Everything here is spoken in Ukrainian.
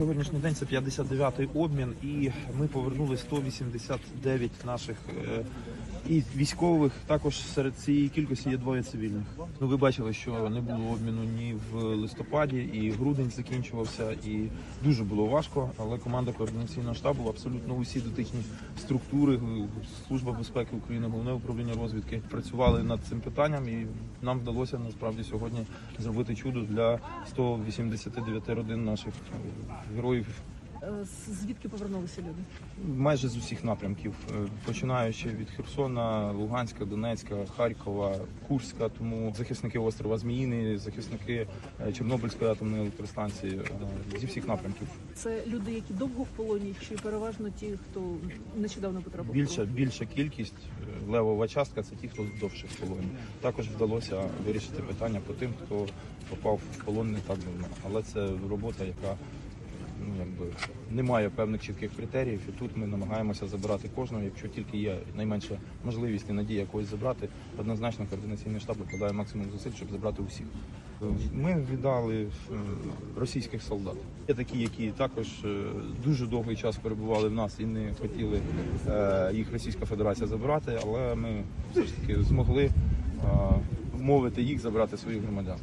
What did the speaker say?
Сьогоднішній день це 59-й обмін, і ми повернули 189 наших е, і військових. Також серед цієї кількості є двоє цивільних. Ну ви бачили, що не було обміну ні в листопаді, і грудень закінчувався, і дуже було важко. Але команда координаційного штабу, абсолютно усі дотичні структури, служба безпеки України, головне управління розвідки працювали над цим питанням, і нам вдалося насправді сьогодні зробити чудо для 189 родин наших героїв Е, Звідки повернулися люди? майже з усіх напрямків, е, починаючи від Херсона, Луганська, Донецька, Харкова, Курська. Тому захисники острова Зміїний, захисники е, Чорнобильської атомної електростанції зі всіх напрямків. Це люди, які довго в полоні, чи переважно ті, хто нещодавно потрапив? Більша більша кількість левова частка це ті, хто довше в полоні. Також вдалося вирішити питання по тим, хто попав в полон не так давно. Але це робота, яка ну якби не має певних чітких критеріїв. І тут ми намагаємося забирати кожного. Якщо тільки є найменша можливість і надія когось забрати, однозначно координаційний штаб викладає максимум зусиль, щоб забрати усіх. Ми віддали е, російських солдат. Є такі, які також е, дуже довгий час перебували в нас і не хотіли е, їх Російська Федерація забрати, але ми все ж таки змогли вмовити їх забрати своїх громадян.